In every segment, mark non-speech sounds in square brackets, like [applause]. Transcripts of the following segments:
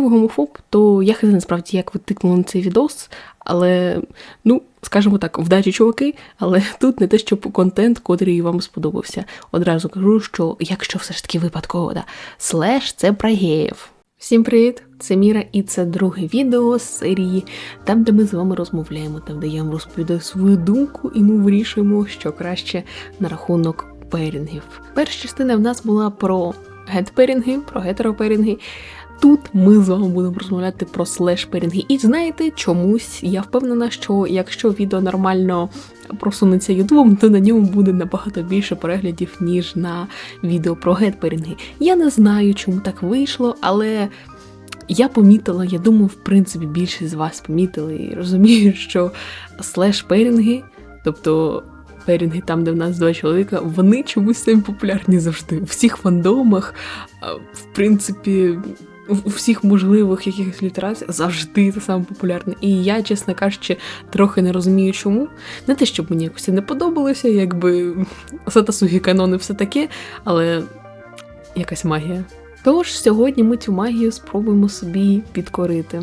якщо гомофоб, то я хай насправді як ви тикнули на цей відос, але ну, скажімо так, вдачі чуваки, але тут не те, щоб контент, котрий вам сподобався. Одразу кажу, що якщо все ж таки випадково, да, слеш це про геїв. Всім привіт! Це Міра, і це друге відео з серії, там, де ми з вами розмовляємо, там де я вам розповідаю свою думку, і ми вирішуємо, що краще на рахунок перінгів. Перша частина в нас була про гетперінги, про гетероперінги. Тут ми з вами будемо розмовляти про слеш-перінги. І знаєте, чомусь я впевнена, що якщо відео нормально просунеться ютубом, то на ньому буде набагато більше переглядів, ніж на відео про гетперінги. Я не знаю, чому так вийшло, але я помітила, я думаю, в принципі, більшість з вас помітили і розумію, що слеш-перінги, тобто. Перінги там, де в нас два чоловіка, вони чомусь самі популярні завжди. У всіх фандомах, в принципі, у всіх можливих якихось літерацій завжди це саме популярне. І я, чесно кажучи, трохи не розумію, чому. Не те, щоб мені якось не подобалося, якби Сатасугі канони все таке, але якась магія. Тож сьогодні ми цю магію спробуємо собі підкорити.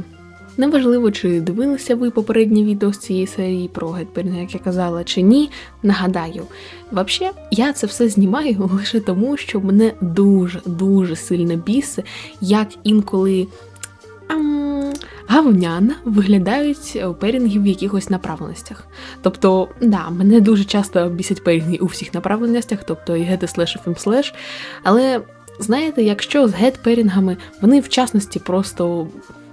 Неважливо, чи дивилися ви попереднє відео з цієї серії про Гетберна, як я казала, чи ні. Нагадаю, взагалі, я це все знімаю [laughs] лише тому, що мене дуже-дуже сильно біси, як інколи ам, гавняна виглядають перінги в якихось направленостях. Тобто, да, мене дуже часто бісять перінги у всіх направленостях, тобто і гети слеш і фемслеш. але. Знаєте, якщо з гет-перінгами вони в частності просто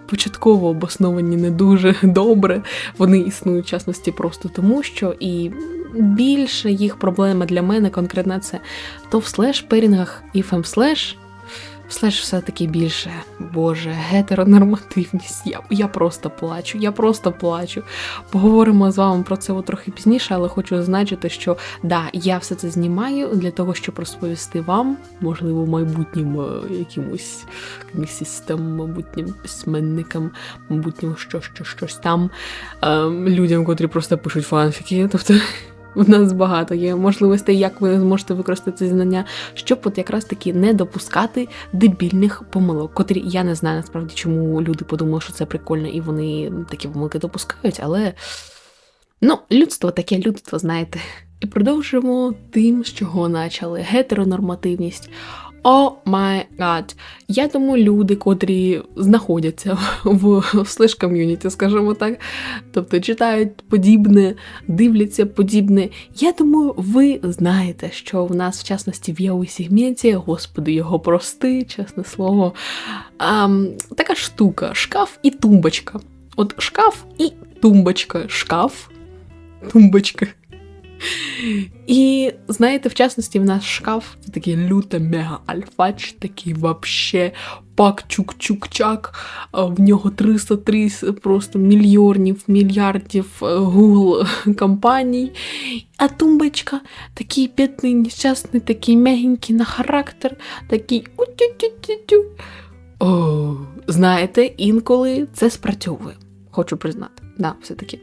початково обосновані не дуже добре. Вони існують в частності просто тому, що і більше їх проблема для мене конкретно це то в слеш-перінгах і фем-слеш Слеш все-таки більше, Боже, гетеронормативність. Я я просто плачу, я просто плачу. Поговоримо з вами про це трохи пізніше, але хочу зазначити, що да, я все це знімаю для того, щоб розповісти вам, можливо, майбутнім е, якимось місістам, майбутнім письменникам, майбутнім що, що, щось там, ем, людям, котрі просто пишуть фанфіки. Тобто. [laughs] У нас багато є можливостей, як ви зможете використати ці знання, щоб от якраз таки не допускати дебільних помилок, котрі я не знаю насправді, чому люди подумали, що це прикольно, і вони такі помилки допускають, але ну, людство таке людство, знаєте. І продовжимо тим, з чого почали гетеронормативність. О май гад. Я думаю, люди, котрі знаходяться в слеш ком'юніті, скажімо так, тобто читають подібне, дивляться подібне. Я думаю, ви знаєте, що в нас, в частності, в яуі сегменті, господи, його прости, чесне слово, а, така штука: шкаф і тумбочка. От шкаф і тумбочка. Шкаф, тумбочка. І знаєте, в частності, в нас шкаф це такий люта мега альфач, такий вообще пак чук-чук-чак. В нього 303 просто мільйонів, мільярдів е, Google компаній. А тумбочка такий бідний, нещасний, такий мягенький на характер, такий у-тю-тю-тю-тю. О, Знаєте, інколи це спрацьовує, хочу признати. Да, все-таки.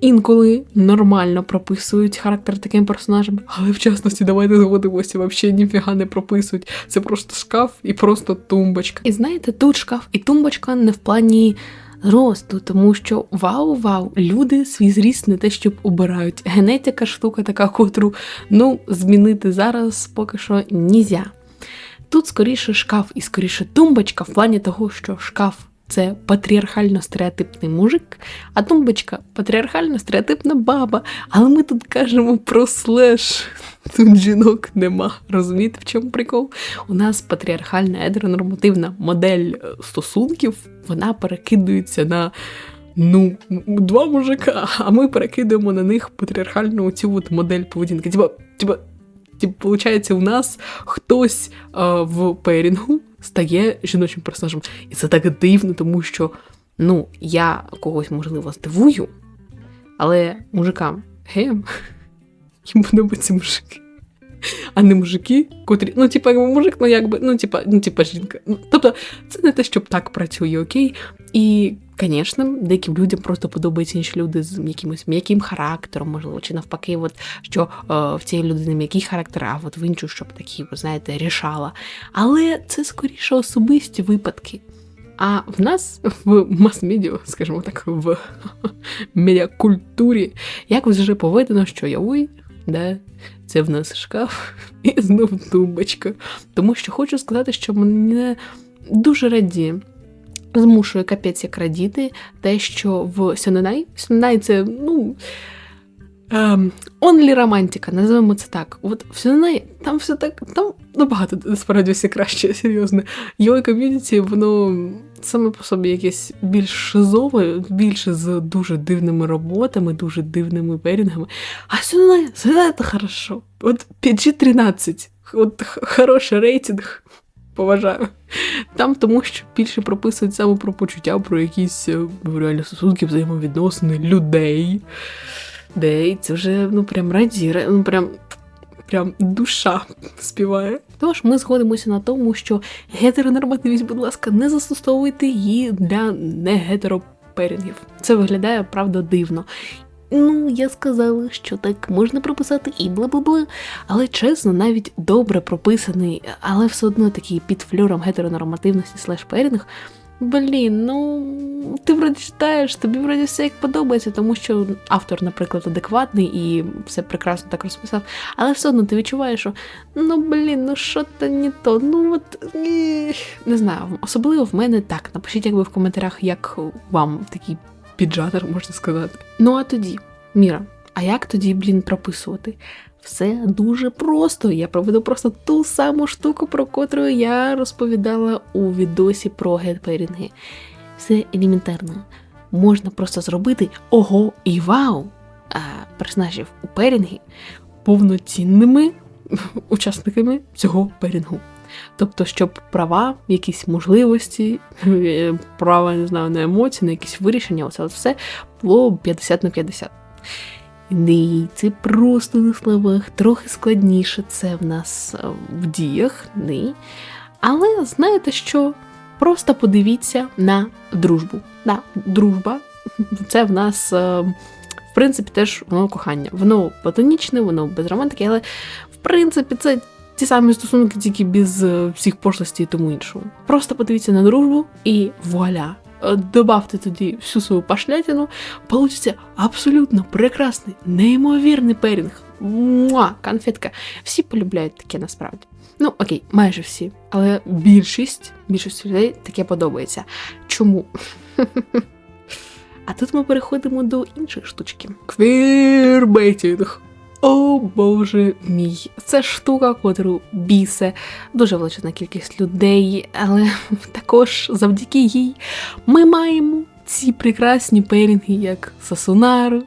Інколи нормально прописують характер таким персонажам, але в частності давайте згодимося, взагалі ніфіга не прописують. Це просто шкаф і просто тумбочка. І знаєте, тут шкаф і тумбочка не в плані росту, тому що вау-вау, люди свій зріст не те, щоб обирають. Генетика штука така, котру ну, змінити зараз поки що нізя. Тут скоріше шкаф і скоріше тумбочка в плані того, що шкаф це патріархально стереотипний мужик, а тумбочка патріархально стереотипна баба. Але ми тут кажемо про слеш. Тут жінок нема. Розумієте, в чому прикол? У нас патріархальна едронормативна модель е, стосунків, вона перекидується на. Ну, два мужика, а ми перекидаємо на них патріархальну цю от модель поведінки. Типа, типа, виходить, у нас хтось а, в перінгу стає жіночим персонажем. І це так дивно, тому що ну, я когось, можливо, здивую, але мужикам геям [laughs] їм подобаються мужики. А не мужики, котрі, ну, типа, мужик, ну якби, ну, типа, ну, типа, жінка. Ну, тобто, це не те, щоб так працює, окей. І, звісно, деяким людям просто подобаються інші люди з якимось м'яким характером, можливо, чи навпаки, от, що е, в цієї людини м'який характер, а от в іншу, щоб такі, ви знаєте, рішала. Але це скоріше особисті випадки. А в нас в мас-медіа, скажімо так, в [laughs] медіакультурі якось вже поведено, що я ой, да, це в нас шкаф [laughs] і знов тумбочка. Тому що хочу сказати, що мене дуже раді. Змушує капець як радіти те, що в Сьоненай, Сьоненай це, ну, онлі романтика, називаємо це так. От в Сьоненай там все так, там набагато насправді все краще, [laughs] серйозно. Йой ком'юніті, воно саме по собі якесь більш шизове, більше з дуже дивними роботами, дуже дивними перінгами. А Сьоненай, Сьоненай це хорошо. От PG-13, от хороший рейтинг. [laughs] Поважаю. Там тому, що більше прописують саме про почуття, про якісь е, реальні стосунки, взаємовідносини людей. Де це вже ну прям раді, ну прям прям душа співає. Тож ми згодимося на тому, що гетеронормативність, будь ласка, не застосовуйте її для негетероперінгів. Це виглядає правда дивно. Ну, я сказала, що так можна прописати і бла-бла-бла. Але чесно, навіть добре прописаний, але все одно такий під флюром гетеронормативності слеш перінг. Блін, ну ти вроді читаєш, тобі вроді все як подобається, тому що автор, наприклад, адекватний і все прекрасно так розписав. Але все одно ти відчуваєш, що ну блін, ну що то не то. Ну от не знаю, особливо в мене так. Напишіть, якби в коментарях, як вам такий піджанр, можна сказати. Ну а тоді, Міра, а як тоді, блін, прописувати? Все дуже просто. Я проведу просто ту саму штуку, про котру я розповідала у відосі про гетперінги. Все елементарно. Можна просто зробити ого і вау! А персонажів у перінгі повноцінними [laughs] учасниками цього перінгу. Тобто, щоб права, якісь можливості, [laughs] права не знаю, на емоції, на якісь вирішення, оце все було 50 на 50. Ні, це просто на словах, трохи складніше це в нас е, в діях, ні. Але знаєте що? Просто подивіться на дружбу. Да, Дружба це в нас, е, в принципі, теж воно кохання. Воно платонічне, воно без романтики, але в принципі це ті самі стосунки, тільки без е, всіх пошлостей і тому іншого. Просто подивіться на дружбу і вуаля! Е, добавте тоді всю свою пошлятину, получиться абсолютно прекрасний, неймовірний перінг. Муа, конфетка. Всі полюбляють таке насправді. Ну, окей, майже всі. Але більшість, більшість людей таке подобається. Чому? [laughs] А тут ми переходимо до іншої штучки. Квірбейтінг. О боже мій, це штука, котру бісе дуже величезна кількість людей, але [laughs] також завдяки їй ми маємо ці прекрасні перінги, як Сасунару,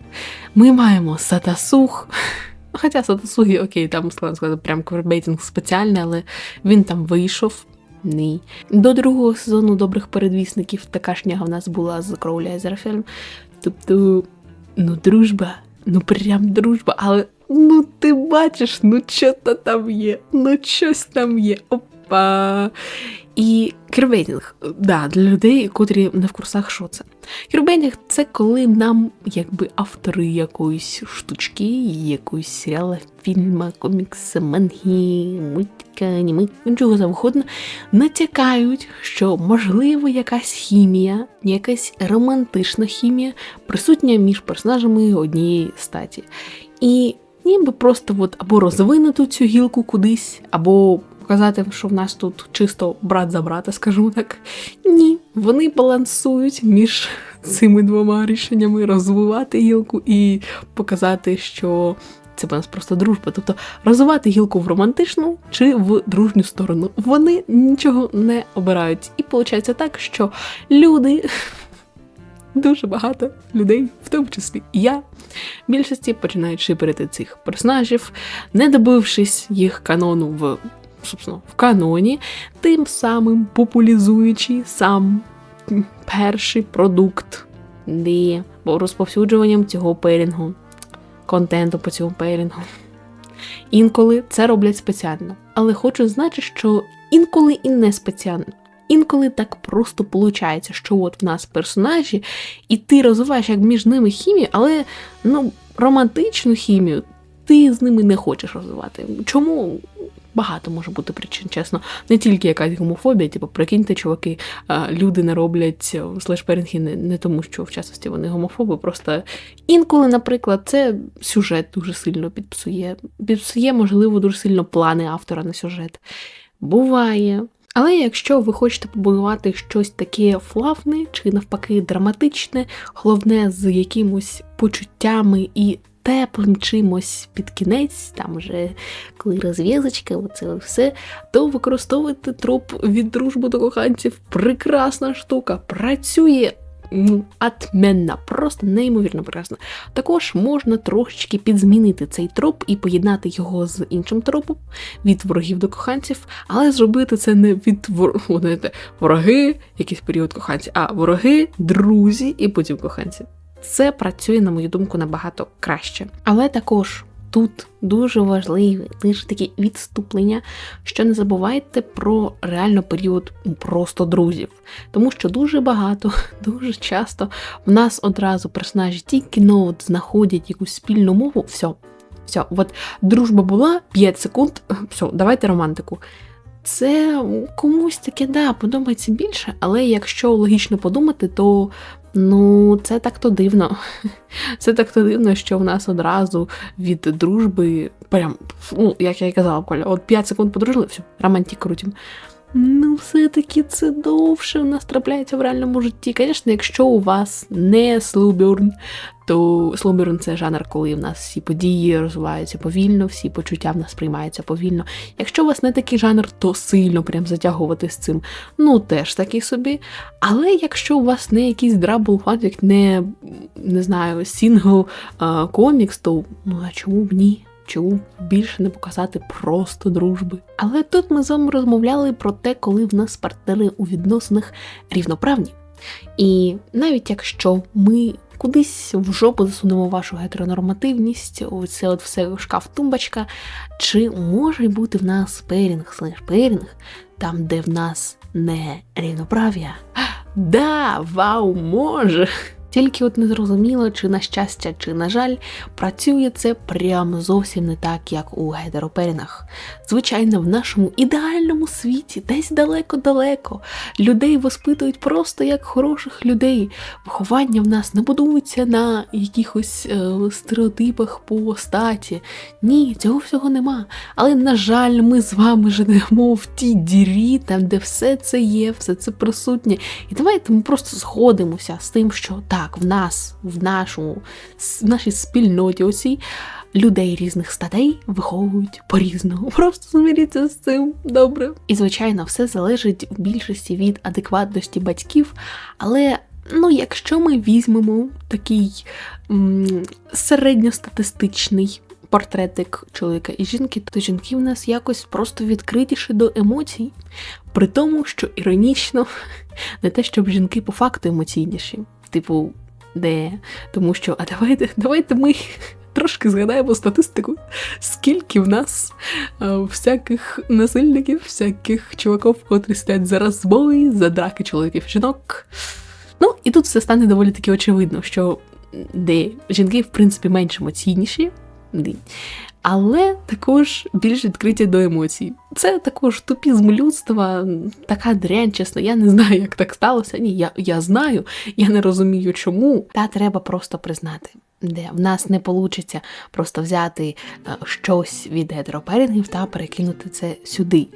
ми маємо Сатасух. [laughs] Хоча Сатасугі, окей, там складно сказати, прям квербейтинг спеціальний, але він там вийшов. Ні. До другого сезону добрих передвісників така шняга в нас була з Кроуля Езерфельм. Тобто, ну, дружба, ну прям дружба, але Ну, ти бачиш, ну що то там є, ну щось там є. Опа. І кірбейтинг, да, для людей, котрі не в курсах, що це. Кірбейтинг – це коли нам, якби автори якоїсь штучки, якоїсь серіала, фільма, комікса, манги, мультика, аніме, нічого завгодно, натякають, що можливо якась хімія, якась романтична хімія присутня між персонажами однієї статі. І ніби просто от або розвинути цю гілку кудись, або показати, що в нас тут чисто брат за брата, скажу так. Ні, вони балансують між цими двома рішеннями розвивати гілку і показати, що. Це в нас просто дружба, тобто розвивати гілку в романтичну чи в дружню сторону. Вони нічого не обирають. І виходить так, що люди дуже багато людей, в тому числі і я, більшості починають шиперити цих персонажів, не добившись їх канону в собственно, в каноні, тим самим популізуючи сам перший продукт, де розповсюджуванням цього пейрінгу, контенту по цьому пейрінгу. Інколи це роблять спеціально, але хочу значити, що інколи і не спеціально. Інколи так просто виходить, що от в нас персонажі, і ти розвиваєш як між ними хімію, але ну, романтичну хімію ти з ними не хочеш розвивати. Чому? багато може бути причин, чесно. Не тільки якась гомофобія, типу, прикиньте, чуваки, люди не роблять слешперінги не, не тому, що в частності вони гомофоби, просто інколи, наприклад, це сюжет дуже сильно підпсує. Підпсує, можливо, дуже сильно плани автора на сюжет. Буває. Але якщо ви хочете побудувати щось таке флавне чи навпаки драматичне, головне з якимось почуттями і теплим чимось під кінець, там вже коли розв'язочки, оце все, то використовуйте троп від дружби до коханців. Прекрасна штука, працює. Атменна, просто неймовірно прекрасно. Також можна трошечки підзмінити цей троп і поєднати його з іншим тропом від ворогів до коханців, але зробити це не від вор... вороги, якийсь період коханців, а вороги, друзі і потім коханці. Це працює, на мою думку, набагато краще. Але також тут дуже важливе лише такі відступлення, що не забувайте про реально період просто друзів. Тому що дуже багато, [laughs] дуже часто в нас одразу персонажі тільки ну, от знаходять якусь спільну мову, все. Все, от дружба була 5 секунд, [laughs] все, давайте романтику. Це комусь таке, да, подобається більше, але якщо логічно подумати, то Ну, це так-то дивно. [laughs] Це так-то дивно, що в нас одразу від дружби, прям, ну, як я і казала, Коля, от 5 секунд подружили, все, романтик крутим. Ну, все-таки це довше у нас трапляється в реальному житті. Звісно, якщо у вас не слуберн, то слуберн це жанр, коли в нас всі події розвиваються повільно, всі почуття в нас приймаються повільно. Якщо у вас не такий жанр, то сильно прям затягувати з цим, ну теж такий собі. Але якщо у вас не якийсь драбл фанфік, не не знаю, сінгл комікс, то ну а чому б ні? Чому більше не показати просто дружби. Але тут ми з вами розмовляли про те, коли в нас партнери у відносинах рівноправні. І навіть якщо ми кудись в жопу засунемо вашу гетеронормативність, оце от все шкаф-тумбочка, чи може бути в нас перінг слеш перінг, там, де в нас не рівноправ'я? [gasps] Да, вау, може! Тільки от не зрозуміло, чи на щастя, чи на жаль, працює це прямо зовсім не так, як у гетероперінах. Звичайно, в нашому ідеальному світі, десь далеко-далеко, людей воспитують просто як хороших людей. Виховання в нас не будується на якихось е, стереотипах по статі. Ні, цього всього нема. Але, на жаль, ми з вами живемо в тій дірі, там, де все це є, все це присутнє. І давайте ми просто згодимося з тим, що так так, в нас, в нашому, в нашій спільноті усі людей різних статей виховують по-різному. [laughs] Просто змиріться з цим добре. І, звичайно, все залежить в більшості від адекватності батьків, але. Ну, якщо ми візьмемо такий м середньостатистичний портретик чоловіка і жінки, то жінки в нас якось просто відкритіші до емоцій, при тому, що іронічно [laughs] не те, щоб жінки по факту емоційніші. Типу, де? Тому що, а давайте, [laughs] давайте ми. Трошки згадаємо статистику, скільки в нас а, всяких насильників, всяких чуваків, котрі стоять за розбої, за драки чоловіків жінок. Ну, і тут все стане доволі таки очевидно, що де жінки, в принципі, менш емоційніші, але також більш відкриті до емоцій. Це також тупізм людства, така дрянь, чесно. Я не знаю, як так сталося. Ні, я я знаю, я не розумію, чому. Та треба просто признати, де в нас не вийде просто взяти е, щось від гетероперінгів та перекинути це сюди.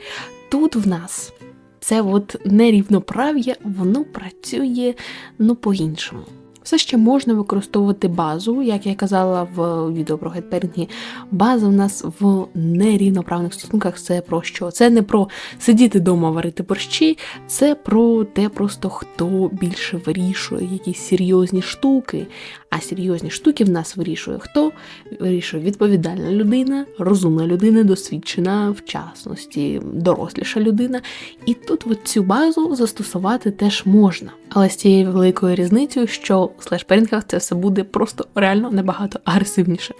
Тут в нас це от нерівноправ'я, воно працює ну по-іншому. Все ще можна використовувати базу, як я казала в відео про гетперінги. База в нас в нерівноправних стосунках це про що? Це не про сидіти вдома, варити борщі, це про те, просто хто більше вирішує якісь серйозні штуки. А серйозні штуки в нас вирішує хто? Вирішує відповідальна людина, розумна людина, досвідчена в частності, доросліша людина. І тут от цю базу застосувати теж можна. Але з цією великою різницею, що в слеш-перінгах це все буде просто реально набагато агресивніше.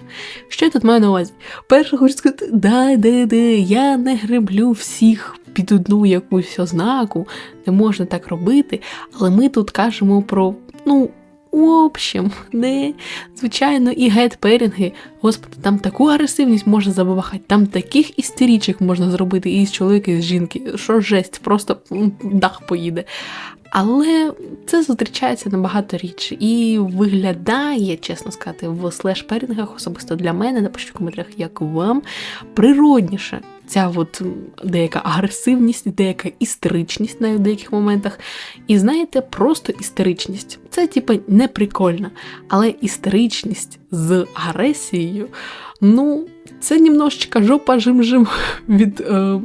Що я тут маю на увазі? Перше, хочу сказати, да, де, де, я не греблю всіх під одну якусь ознаку, не можна так робити, але ми тут кажемо про, ну, в общем, [laughs] не звичайно, і гет-перінги, господи, там таку агресивність можна забабахати, там таких істерічок можна зробити і з чоловіка, і з жінки, що жесть, просто дах поїде. Але це зустрічається набагато рідше і виглядає, чесно сказати, в слеш-перінгах, особисто для мене, напишіть в коментарях, як вам, природніше. Ця от деяка агресивність, деяка істеричність в деяких моментах. І знаєте, просто істеричність. Це, типа, не прикольно. Але істеричність з агресією, ну, це немножечко жопа жим-жим [laughs] від е,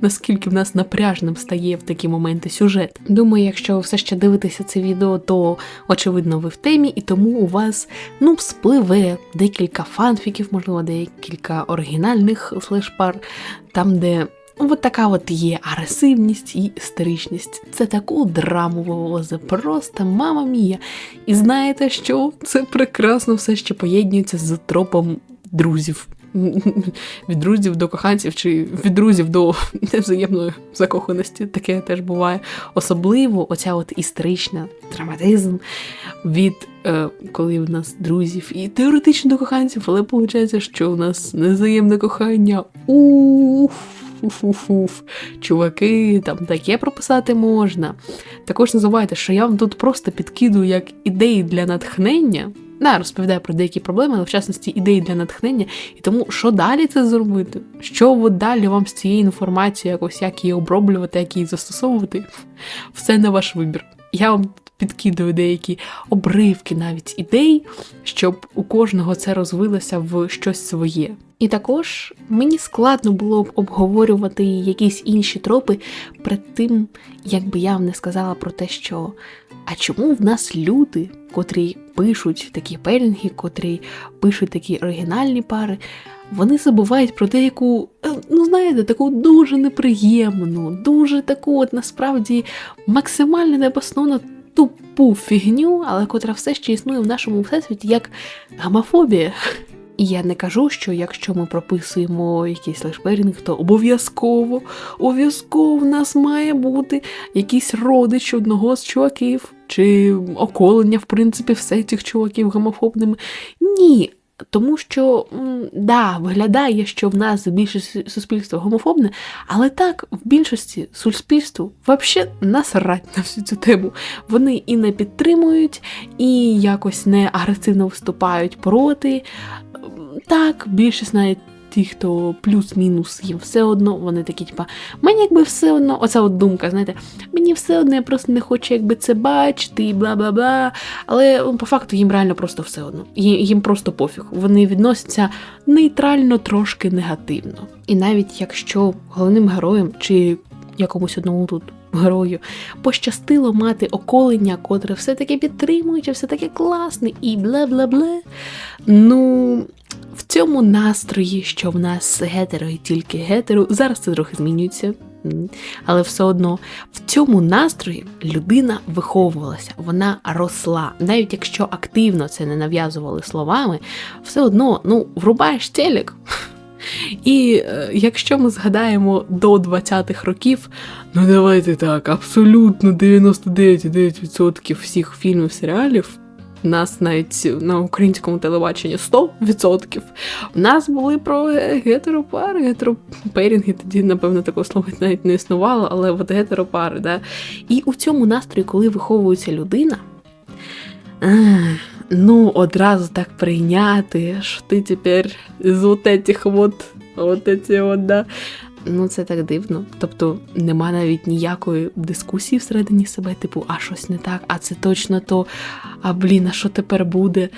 наскільки в нас напряжним стає в такі моменти сюжет. Думаю, якщо ви все ще дивитеся це відео, то очевидно ви в темі, і тому у вас ну спливе декілька фанфіків, можливо, декілька оригінальних слеш-пар, там, де От така от є агресивність і істеричність. Це таку драму вивозить, просто мама мія. І знаєте що? Це прекрасно все ще поєднується з тропом друзів. Від друзів до коханців, чи від друзів до невзаємної закоханості, таке теж буває. Особливо оця от історична драматизм від е, коли в нас друзів і теоретично до коханців, але виходить, що у нас невзаємне кохання. Уф. Уф-уф-уф. Чуваки, там таке прописати можна. Також не забувайте, що я вам тут просто підкидую як ідеї для натхнення. Да, розповідаю про деякі проблеми, але в частності ідеї для натхнення. І тому, що далі це зробити? Що от далі вам з цією інформацією, якось як її оброблювати, як її застосовувати? Все на ваш вибір. Я вам підкидаю деякі обривки навіть ідей, щоб у кожного це розвилося в щось своє. І також мені складно було б обговорювати якісь інші тропи перед тим, якби я вам не сказала про те, що а чому в нас люди, котрі пишуть такі пелінги, котрі пишуть такі оригінальні пари, вони забувають про деяку, е, ну знаєте, таку дуже неприємну, дуже таку, от насправді максимально небосновану тупу фігню, але котра все ще існує в нашому всесвіті як гомофобія. І я не кажу, що якщо ми прописуємо якийсь лешберінг, то обов'язково, обов'язково в нас має бути якийсь родич одного з чуваків, чи околення, в принципі, все цих чуваків гомофобними. Ні. Тому що, да, виглядає, що в нас більшість суспільство гомофобне, але так, в більшості суспільству взагалі насрать на всю цю тему. Вони і не підтримують, і якось не агресивно виступають проти. Так, більшість навіть ті, хто плюс-мінус їм все одно, вони такі, типа, мені якби все одно, оця от думка, знаєте, мені все одно, я просто не хочу якби це бачити, і бла бла бла. Але ну, по факту їм реально просто все одно. Їм, їм просто пофіг. Вони відносяться нейтрально, трошки негативно. І навіть якщо головним героєм чи якомусь одному тут. Герою пощастило мати околення, котре все-таки підтримуючи, все таки класне і бла. Ну, в цьому настрої, що в нас гетеро і тільки гетеро, зараз це трохи змінюється. Але все одно в цьому настрої людина виховувалася, вона росла. Навіть якщо активно це не нав'язували словами, все одно ну, врубаєш телек. І е, якщо ми згадаємо до 20-х років, ну давайте так, абсолютно 99,9% всіх фільмів, серіалів. Нас навіть на українському телебаченні 100%. У нас були про гетеропари, гетероперінги, тоді, напевно, такого слова навіть не існувало, але от гетеропари, да. І у цьому настрої, коли виховується людина, ех, ну, одразу так прийняти, що ти тепер з от этих вот, от эти от, да. Ну, це так дивно. Тобто нема навіть ніякої дискусії всередині себе, типу, а щось не так, а це точно то, а блін, а що тепер буде?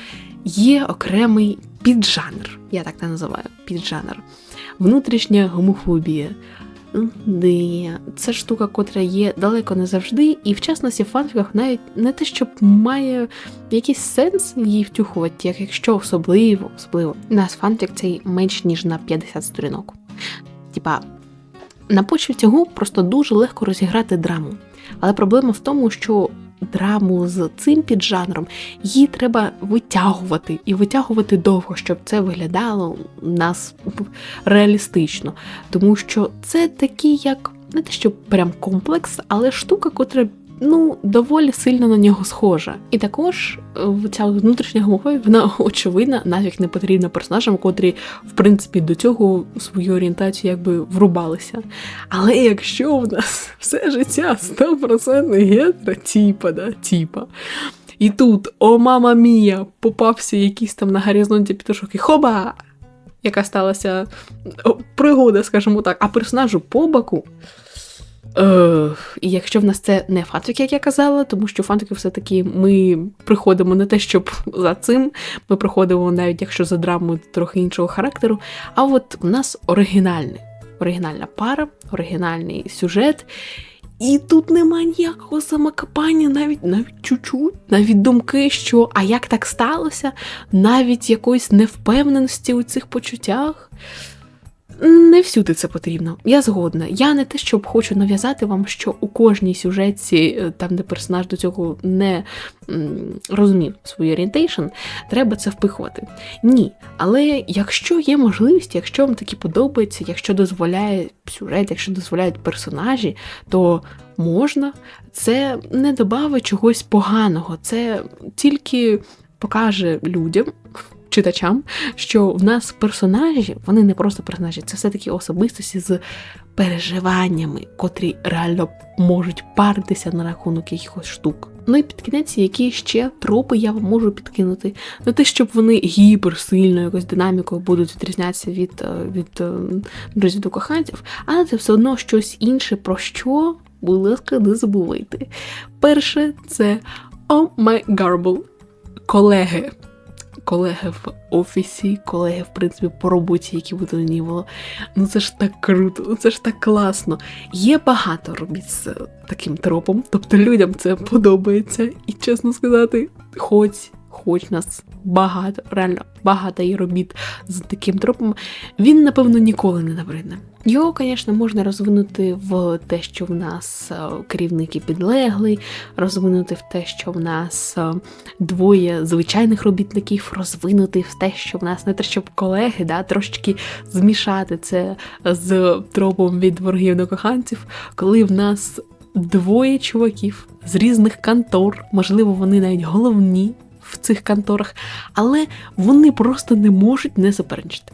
Є окремий піджанр, я так не називаю, піджанр. Внутрішня гомофобія. Де це штука, котра є далеко не завжди, і в частності в фанфіках навіть не те, щоб має якийсь сенс її втюхувати, як якщо особливо, особливо. У нас фанфік цей менш ніж на 50 сторінок. Типа, на почві цього просто дуже легко розіграти драму. Але проблема в тому, що драму з цим піджанром її треба витягувати і витягувати довго, щоб це виглядало нас реалістично. Тому що це такий як не те, що прям комплекс, але штука, котра ну, доволі сильно на нього схожа. І також е, ця внутрішня гомофобія, вона [laughs] очевидна, нафіг не потрібна персонажам, котрі, в принципі, до цього свою орієнтацію якби врубалися. Але якщо в нас [laughs] все життя 100% гетро, тіпа, да, тіпа. І тут, о, мама мія, попався якийсь там на горизонті пітушок і хоба! Яка сталася пригода, скажімо так, а персонажу по боку. Е, І якщо в нас це не фанфік, як я казала, тому що фанфіки все-таки ми приходимо не те, щоб [laughs] за цим, ми приходимо навіть якщо за драмою трохи іншого характеру. А от у нас оригінальний, оригінальна пара, оригінальний сюжет. І тут нема ніякого самокопання, навіть навіть чуть-чуть, навіть думки, що а як так сталося, навіть якоїсь невпевненості у цих почуттях. Не всюди це потрібно, я згодна. Я не те, щоб хочу нав'язати вам, що у кожній сюжетці, е, там де персонаж до цього не розумів свою орієнтейшн, треба це впихувати. Ні. Але якщо є можливість, якщо вам таки подобається, якщо дозволяє сюжет, якщо дозволяють персонажі, то можна, це не додавить чогось поганого, це тільки покаже людям читачам, що в нас персонажі, вони не просто персонажі, це все-таки особистості з переживаннями, котрі реально можуть паритися на рахунок якихось штук. Ну і під кінець, які ще тропи я вам можу підкинути. Не те, щоб вони гіперсильно, якось динамікою будуть відрізнятися від е, від е, друзів до коханців, але це все одно щось інше, про що, будь ласка, не забувайте. Перше, це Oh my garble. Колеги колеги в офісі, колеги, в принципі, по роботі, які би до ні було. Ну це ж так круто, ну це ж так класно. Є багато робіт з таким тропом, тобто людям це подобається. І чесно сказати, хоч хоч нас багато, реально багато є робіт з таким тропом, він, напевно, ніколи не набридне. Його, звісно, можна розвинути в те, що в нас е, керівники підлеглий, розвинути в те, що в нас е, двоє звичайних робітників, розвинути в те, що в нас не те, щоб колеги, да, трошечки змішати це з тропом від ворогів до коханців, коли в нас двоє чуваків з різних контор, можливо, вони навіть головні в цих конторах, але вони просто не можуть не суперечити.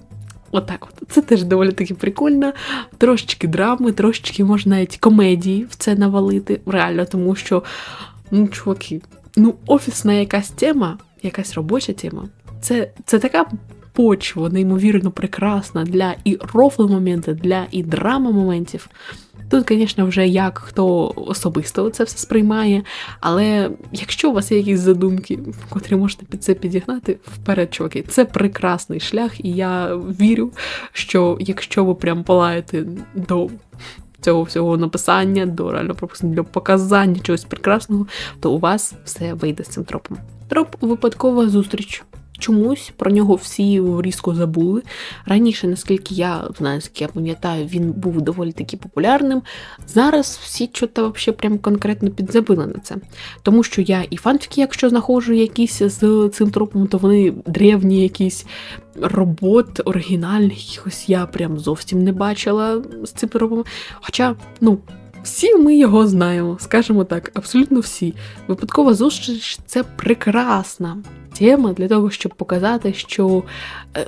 Отак от, Це теж доволі таки прикольно. Трошечки драми, трошечки можна навіть комедії в це навалити. Реально, тому що, ну, чуваки, ну, офісна якась тема, якась робоча тема. Це, Це така почва, неймовірно прекрасна для і рофл моменти, для і драма моментів. Тут, звісно, вже як хто особисто це все сприймає, але якщо у вас є якісь задумки, котрі можете під це підігнати, вперед, чуваки, це прекрасний шлях, і я вірю, що якщо ви прям палаєте до цього всього написання, до реально для показання чогось прекрасного, то у вас все вийде з цим тропом. Троп випадкова зустріч чомусь про нього всі різко забули. Раніше, наскільки я знаю, я пам'ятаю, він був доволі таки популярним. Зараз всі взагалі прям конкретно підзабили на це. Тому що я і фанфіки, якщо знаходжу якісь з цим тропом, то вони древні якісь робот оригінальних, якихось я прям зовсім не бачила з цим тропом. Хоча, ну. Всі ми його знаємо, скажімо так, абсолютно всі. Випадкова зустріч це прекрасна тема для того, щоб показати, що. Е,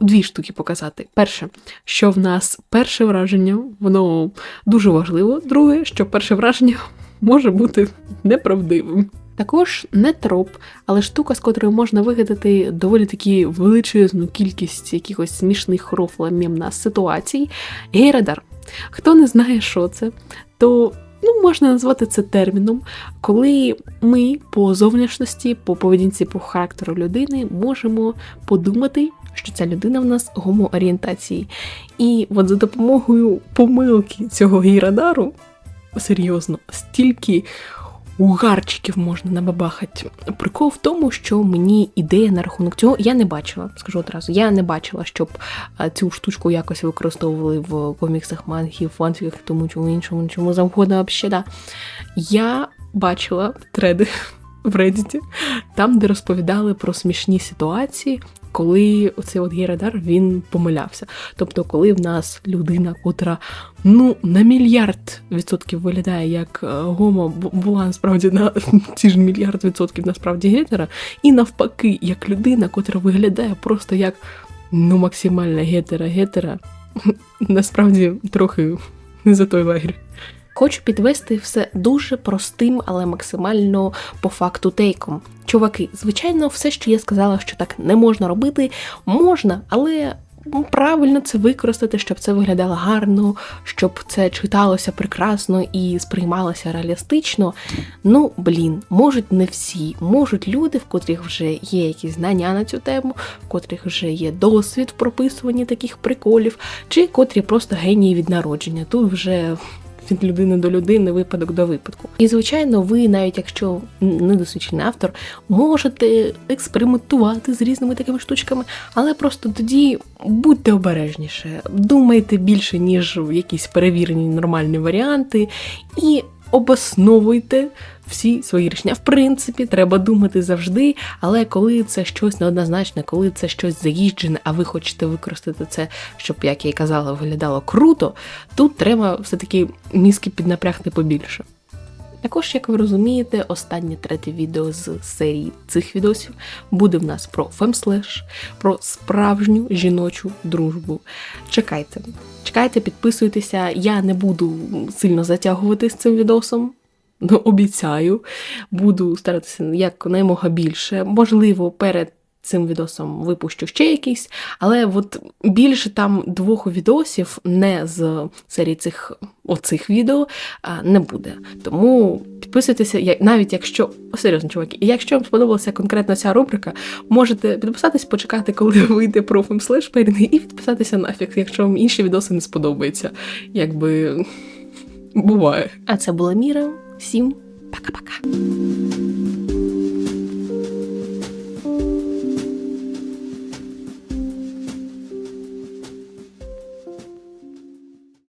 дві штуки показати. Перше, що в нас перше враження, воно дуже важливо. Друге, що перше враження [laughs] може бути неправдивим. Також не троп, але штука, з котрою можна вигадати доволі таки величезну кількість якихось смішних рофла ситуацій. Гейрадар. Хто не знає, що це, то ну, можна назвати це терміном, коли ми по зовнішності, по поведінці, по характеру людини можемо подумати, що ця людина в нас гомоорієнтації. І от за допомогою помилки цього гейрадару, серйозно, стільки угарчиків можна набабахати. Прикол в тому, що мені ідея на рахунок цього я не бачила, скажу одразу, я не бачила, щоб цю штучку якось використовували в коміксах, мангі, фанфіках, тому чому іншому, чому завгодно взагалі, да. Я бачила треди [laughs] в Reddit, там, де розповідали про смішні ситуації, коли оцей от гейрадар він помилявся. Тобто, коли в нас людина, котра ну на мільярд відсотків виглядає як е, гомо, бу- була насправді на [laughs] ці ж мільярд відсотків насправді гетера, і навпаки, як людина, котра виглядає просто як ну максимальна гетера-гетера, [laughs] насправді трохи не за той лагерь. Хочу підвести все дуже простим, але максимально по факту тейком. Чуваки, звичайно, все, що я сказала, що так не можна робити, можна, але ну, правильно це використати, щоб це виглядало гарно, щоб це читалося прекрасно і сприймалося реалістично. Ну, блін, можуть не всі, можуть люди, в котрих вже є якісь знання на цю тему, в котрих вже є досвід в прописуванні таких приколів, чи котрі просто генії від народження. Тут вже від людини до людини, випадок до випадку. І звичайно, ви, навіть якщо недосвідчений автор, можете експериментувати з різними такими штучками, але просто тоді будьте обережніше, думайте більше, ніж якісь перевірені нормальні варіанти, і обосновуйте всі свої рішення. В принципі, треба думати завжди, але коли це щось неоднозначне, коли це щось заїжджене, а ви хочете використати це, щоб, як я і казала, виглядало круто, тут треба все-таки мізки піднапрягти побільше. Також, як ви розумієте, останнє третє відео з серії цих відосів буде в нас про фемслеш, про справжню жіночу дружбу. Чекайте, чекайте, підписуйтеся. Я не буду сильно затягувати з цим відосом. Ну, обіцяю, буду старатися якнаймога більше. Можливо, перед цим відосом випущу ще якийсь, але от більше там двох відосів не з серії цих оцих відео не буде. Тому підписуйтеся, навіть якщо серйозно, чуваки, якщо вам сподобалася конкретно ця рубрика, можете підписатись, почекати, коли [laughs] вийде про фемслешперінги, і підписатися нафіг, якщо вам інші відоси не сподобаються. Якби буває. А це була Міра. See you. Pacá.